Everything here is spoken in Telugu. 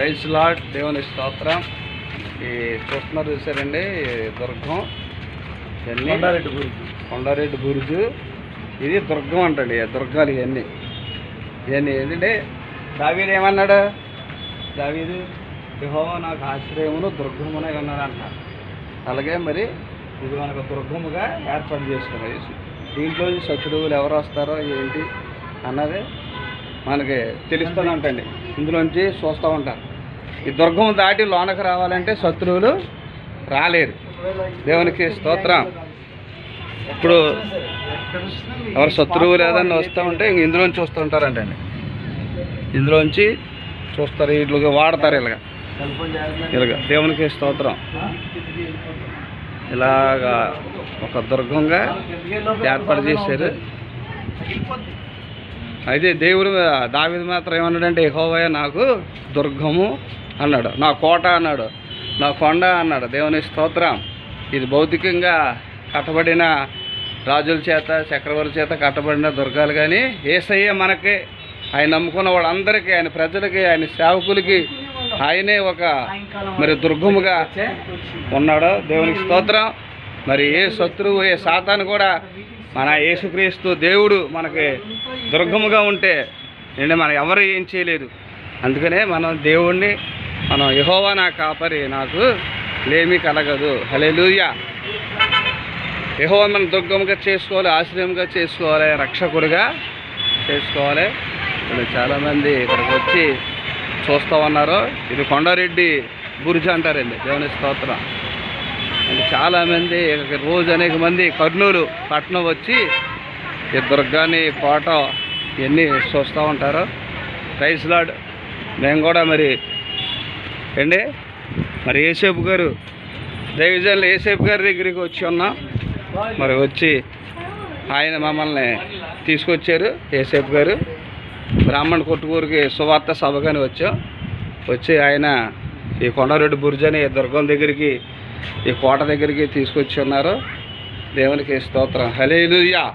రైస్ లాడ్ దేవుని స్తోత్రం. ఈ చూస్తున్నారు చూసారండి దుర్గం. ఇవన్నీ కొండారెడ్డి గురించి కొండారెడ్డి బురుజు. ఇది దుర్గం అంటండి దుర్గాలు ఇవన్నీ. ఇవన్నీ ఏంటంటే దావీదు ఏమన్నాడు? దావీదు యెహోవా నాకు ఆశ్రయమును దుర్గమునై ఉన్నాడంట. అలాగే మరి ఇది మనకు దుర్గముగా ఏర్పాటు చేసుకున్నాం యేసు. దీంట్లో శత్రువులు ఎవరు వస్తారో ఏంటి అన్నది మనకి తెలుస్తుందంటండి ఇందులోంచి చూస్తూ ఉంటారు. ఈ దుర్గం దాటి లోనకు రావాలంటే శత్రువులు రాలేరు. దేవునికి స్తోత్రం. ఇప్పుడు ఎవరు శత్రువు లేదని వస్తూ ఉంటే ఇంక ఇందులోంచి వస్తూ ఉంటారంటండి ఇందులోంచి చూస్తారు ఇట్లుగా వాడతారు ఇలాగ. ఇలాగ దేవునికి స్తోత్రం. ఇలాగా ఒక దుర్గంగా ఏర్పాటు చేశారు. అయితే దేవుడు దావిది మాత్రం ఏమన్నాడంటే యెహోవా నాకు దుర్గము అన్నాడు. నా కోట అన్నాడు. నా కొండ అన్నాడు. దేవుని స్తోత్రం. ఇది భౌతికంగా కట్టబడిన రాజుల చేత చక్రవర్తి చేత కట్టబడిన దుర్గాలు కానీ ఏసయ్య మనకి ఆయన నమ్ముకున్న వాళ్ళందరికీ ఆయన ప్రజలకి ఆయన సేవకులకి ఆయనే ఒక మరి దుర్గముగా ఉన్నాడు. దేవునికి స్తోత్రం. మరి ఏ శత్రువు ఏ సాతాను కూడా మన యేసుక్రీస్తు దేవుడు మనకి దుర్గముగా ఉంటే ఏంటంటే మనం ఎవరు ఏం చేయలేదు. అందుకనే మనం దేవుణ్ణి మనం యహోవా నా కాపరి నాకు లేమి కలగదు. హలెలూయా యహోవా మనం దుర్గముగా చేసుకోవాలి ఆశ్రయంగా చేసుకోవాలి రక్షకుడిగా చేసుకోవాలి. ఇప్పుడు చాలామంది ఇక్కడికి వచ్చి చూస్తూ ఉన్నారు. ఇది కొండారెడ్డి బురుజు అంటారండి. దేవుని స్తోత్రం. చాలామంది ఇక్కడికి రోజు అనేక మంది కర్నూలు పట్టణం వచ్చి ఈ దుర్గాని కోట ఇవన్నీ చూస్తూ ఉంటారు. రైస్ లాడ్ మేము కూడా మరి ఏండి మరి ఏసేపు గారు దైవజన్లు ఏసేపు గారి దగ్గరికి వచ్చి ఉన్నాం. మరి వచ్చి ఆయన మమ్మల్ని తీసుకొచ్చారు ఏసేపు గారు. బ్రాహ్మణ కొట్టుకూరికి సువార్త సభగానే వచ్చాం. వచ్చి ఆయన ఈ కొండారెడ్డి బుర్జ్ అనే దుర్గం దగ్గరికి ఈ కోట దగ్గరికి తీసుకొచ్చి ఉన్నారు. దేవునికి స్తోత్రం. హలేలుయా